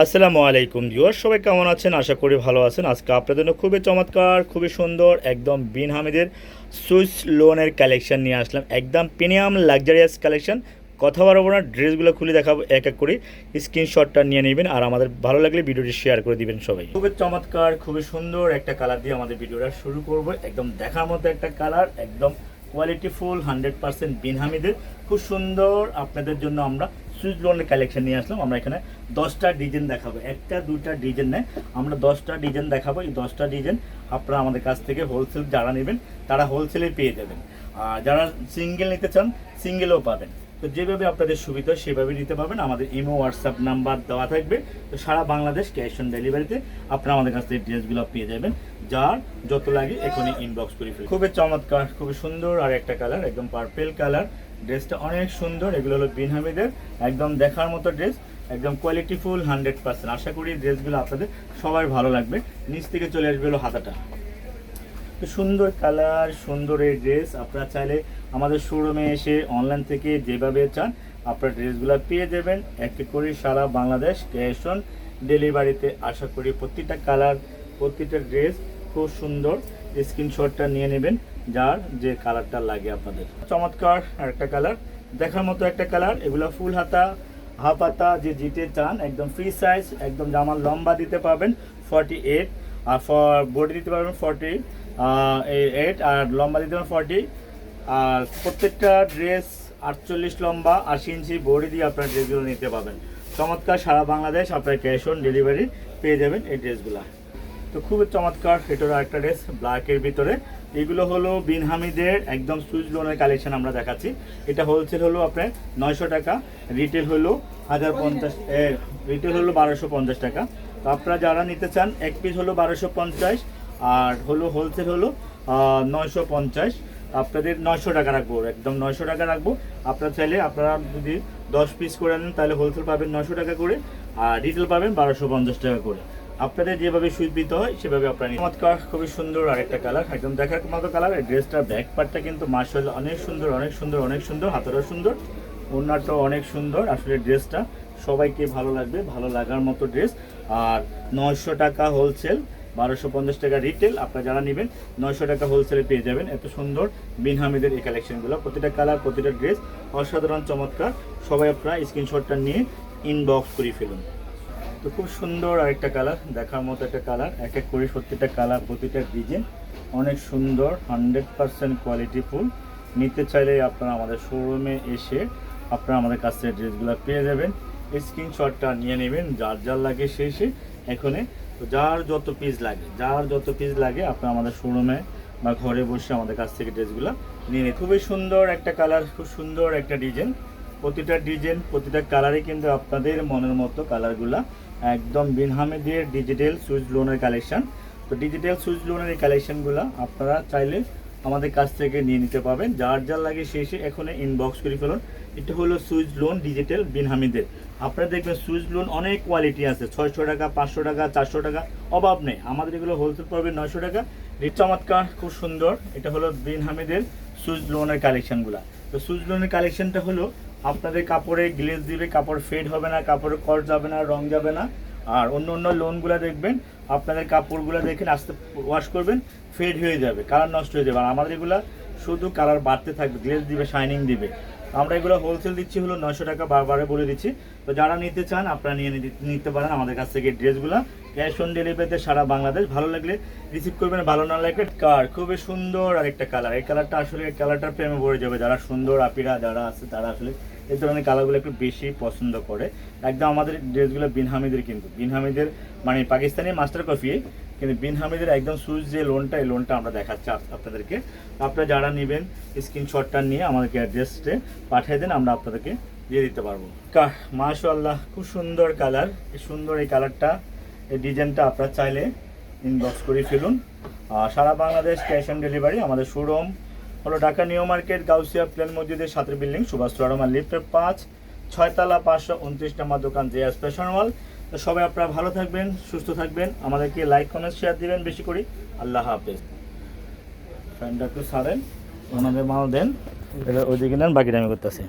আসসালামু আলাইকুম ভিউয়ার সবাই কেমন আছেন? আশা করি ভালো আছেন। আজকে আপনাদের জন্য খুবই চমৎকার, খুবই সুন্দর, একদম বিন হামিদের সুইস লোনের কালেকশন নিয়ে আসলাম। একদম প্রিমিয়াম লাক্সারিয়াস কালেকশন। কথা বলব না, ড্রেসগুলো খুলে দেখাবো, এক এক করে স্ক্রিনশটটা নিয়ে নেবেন আর আমাদের ভালো লাগলে ভিডিওটি শেয়ার করে দিবেন সবাই। খুবই চমৎকার, খুবই সুন্দর একটা কালার দিয়ে আমাদের ভিডিওটা শুরু করব। একদম দেখার মতো একটা কালার, একদম কোয়ালিটি ফুল হান্ড্রেড পার্সেন্ট বিন হামিদের। খুব সুন্দর, আপনাদের জন্য আমরা সুইচ লোনের কালেকশন নিয়ে আসলাম, আমরা এখানে দশটা ডিজাইন দেখাবো। একটা দুটা ডিজাইন নেয় আমরা দশটা ডিজাইন দেখাবো। এই দশটা ডিজাইন আপনারা আমাদের কাছ থেকে হোলসেল যারা নেবেন, তারা হোলসেলে পেয়ে যাবেন। আর যারা সিঙ্গেল নিতে চান সিঙ্গেলও পাবেন। তো যেভাবে আপনাদের সুবিধা সেভাবে নিতে পারবেন। আমাদের ইমো হোয়াটসঅ্যাপ নাম্বার দেওয়া থাকবে। তো সারা বাংলাদেশ ক্যাশ অন ডেলিভারিতে আপনারা আমাদের কাছ থেকে ড্রেসগুলো পেয়ে যাবেন। যার যত লাগে এখনই ইনবক্স করে ফেলুন। খুবই চমৎকার, খুবই সুন্দর আর একটা কালার একদম পার্পেল কালার ড্রেসটা অনেক সুন্দর, এগুলো হলো বিন হামিদের একদম দেখার মতো ড্রেস, একদম কোয়ালিটি ফুল হান্ড্রেড পার্সেন্ট আশা করি ড্রেসগুলো আপনাদের সবার ভালো লাগবে। নিচ থেকে চলে আসবে হলো হাতাটা। তো সুন্দর কালার, সুন্দর এই ড্রেস। আপনারা চাইলে আমাদের শোরুমে এসে অনলাইন থেকে যেভাবে চান, আপনার ড্রেসগুলো পেয়ে যাবেন। এক এক করে সারা বাংলাদেশ ক্যাশ অন ডেলিভারিতে। আশা করি প্রতিটা কালার, প্রতিটা ড্রেস খুব সুন্দর। স্ক্রিনশটটা নিয়ে নেবেন। যার যে কালারটা লাগে আপনাদের। চমৎকার একটা কালার। দেখার মতো একটা কালার। এগুলো ফুল হাতা, হাফ হাতা, যে জিতে চান, একদম ফ্রি সাইজ একদম জামার লম্বা দিতে পারবেন ফর্টি এইট আর ফর বডি দিতে পারবেন ফর্টি এইট আর লম্বা দিতে পারবেন ফর্টি আর প্রত্যেকটা ড্রেস আটচল্লিশ লম্বা, আশি ইঞ্চি বডি দিয়ে আপনার ড্রেসগুলো নিতে পারবেন। চমৎকার, সারা বাংলাদেশ আপনার ক্যাশ অন ডেলিভারি পেয়ে যাবেন এই ড্রেসগুলো তো খুবই চমৎকার, এটারও একটা ড্রেস ব্ল্যাকের ভিতরে। এগুলো হলো বিন হামিদের একদম সুইচ লোনের কালেকশন আমরা দেখাচ্ছি। এটা হোলসেল হলো আপনার নয়শো টাকা রিটেল হলো হাজার পঞ্চাশ রিটেল হলো বারোশো পঞ্চাশ টাকা। তো আপনারা যারা নিতে চান, এক পিস হলো বারোশো পঞ্চাশ, আর হলো হোলসেল হলো নয়শো পঞ্চাশ। আপনাদের নয়শো টাকা রাখব, একদম নয়শো টাকা রাখব। আপনারা চাইলে আপনারা যদি দশ পিস করে নেন, তাহলে হোলসেল পাবেন নয়শো টাকা করে, আর রিটেল পাবেন বারোশো পঞ্চাশ টাকা করে। আপনাদের যেভাবে সুবিধা হয়, সেভাবে আপনারা। চমৎকার, খুবই সুন্দর আরেকটা কালার, একদম দেখার মতো কালার। এই ড্রেসটার ব্যাক পার্টটা কিন্তু মার্শাল অনেক সুন্দর অনেক সুন্দর অনেক সুন্দর, হাতেরও সুন্দর ওনারটাও অনেক সুন্দর। আসলে ড্রেসটা সবাইকে ভালো লাগবে, ভালো লাগার মতো ড্রেস। আর নয়শো টাকা হোলসেল বারোশো পঞ্চাশ টাকা রিটেল আপনারা যারা নেবেন, নয়শো টাকা হোলসেলে পেয়ে যাবেন। এত সুন্দর বিন হামিদের এই কালেকশনগুলো প্রতিটা কালার, প্রতিটা ড্রেস অসাধারণ, চমৎকার। সবাই আপনারা স্ক্রিনশটটা নিয়ে ইনবক্স করে ফেলুন। তো খুব সুন্দর আরেকটা কালার, দেখার মতো একটা কালার। এক এক করে সত্যিটা কালার, প্রতিটা ডিজাইন অনেক সুন্দর, হান্ড্রেড পারসেন্ট কোয়ালিটি ফুল। নিতে চাইলে আপনারা আমাদের শোরুমে এসে আপনারা আমাদের কাছ থেকে ড্রেসগুলো পেয়ে যাবেন। স্ক্রিনশটটা নিয়ে নেবেন, যার যার লাগে সে এখানে যার যত পিস লাগে, যার যত পিস লাগে, আপনারা আমাদের শোরুমে বা ঘরে বসে আমাদের কাছ থেকে ড্রেসগুলো নিয়ে নিন খুবই সুন্দর একটা কালার, খুব সুন্দর একটা ডিজাইন। প্রতিটা ডিজাইন, প্রতিটা কালারই কিন্তু আপনাদের মনের মতো কালারগুলা একদম বিনহামেদের ডিজিটাল সুইচ লোনের কালেকশন তো ডিজিটাল সুইচ লোনের এই কালেকশনগুলো আপনারা চাইলে আমাদের কাছ থেকে নিয়ে নিতে পারবেন। যার যার লাগে সে এখন ইনবক্স করে ফেলুন। এটা হলো সুইচ লোন ডিজিটাল বিনহামিদের। আপনারা দেখবেন সুইচ লোন অনেক কোয়ালিটি আছে। ছয়শো টাকা, পাঁচশো টাকা, চারশো টাকা, অভাব নেই। আমাদের এগুলো হোলসেল পড়বে নয়শো টাকা। চমৎকার, খুব সুন্দর। এটা হলো বিনহামিদের সুইচ লোনের কালেকশনগুলো তো সুইচ লোনের কালেকশনটা হলো আপনাদের কাপড়ে গ্লেজ দিবে, কাপড় ফেড হবে না কাপড়ে কট যাবে না, রং যাবে না। আর অন্য অন্য লোনগুলো দেখবেন, আপনাদের কাপড়গুলো দেখেন আস্তে ওয়াশ করবেন ফেড হয়ে যাবে কালার নষ্ট হয়ে যাবে। আর আমাদের এগুলো শুধু কালার বাড়তে থাকবে, গ্লেজ দিবে শাইনিং দিবে। আমরা এগুলো হোলসেল দিচ্ছি হলো নশো টাকা বারবারে বলে দিচ্ছি। তো যারা নিতে চান, আপনারা নিয়ে নিতে- পারেন আমাদের কাছ থেকে ড্রেসগুলো। ক্যাশ অন ডেলিভারিতে সারা বাংলাদেশ। ভালো লাগলে রিসিভ করবেন, ভালো না লাগলে কার খুবই সুন্দর আর একটা কালার এই কালারটা আসলে কালারটার প্রেমে পড়ে যাবে। যারা সুন্দর, আপিরা, যারা আছে, তারা আসলে এই ধরনের কালারগুলো একটু বেশি পছন্দ করে। একদম আমাদের ড্রেসগুলো বিন হামিদের কিন্তু। বিন হামিদের মানে পাকিস্তানি মাস্টার কফি, কিন্তু বিন হামিদের একদম সুইচ যে লোনটা এই লোনটা আমরা দেখাচ্ছি আপনাদেরকে। আপনারা যারা নেবেন স্ক্রিনশটটা নিয়ে আমাদেরকে অ্যাড্রেসে পাঠিয়ে দেন, আমরা আপনাদেরকে দিয়ে দিতে পারব। মাশাল্লাহ খুব সুন্দর কালার। সুন্দর এই কালারটা, এই ডিজাইনটা আপনারা চাইলে ইনবক্স করে ফেলুন। আর সারা বাংলাদেশ ক্যাশ অন ডেলিভারি, আমাদের শোরুম হলো ঢাকা নিউ মার্কেট, গাউসিয়া প্লেন মসজিদের সাতের বিল্ডিং, সুভাষ রহমান লিফটের পাঁচ, ছয়তলা পাঁচশো উনত্রিশ নাম্বার দোকান জিয়া স্পেশন ওয়াল তো সবাই আপনারা ভালো থাকবেন, সুস্থ থাকবেন। আমাদেরকে লাইক কমেন্ট শেয়ার দিবেন বেশি করে। আল্লাহ হাফেজ। ফ্যানটা একটু সারেন ওনাদের মাল দেন। এটা ওইদিকে নেন, বাকিটা আমি করতেছি।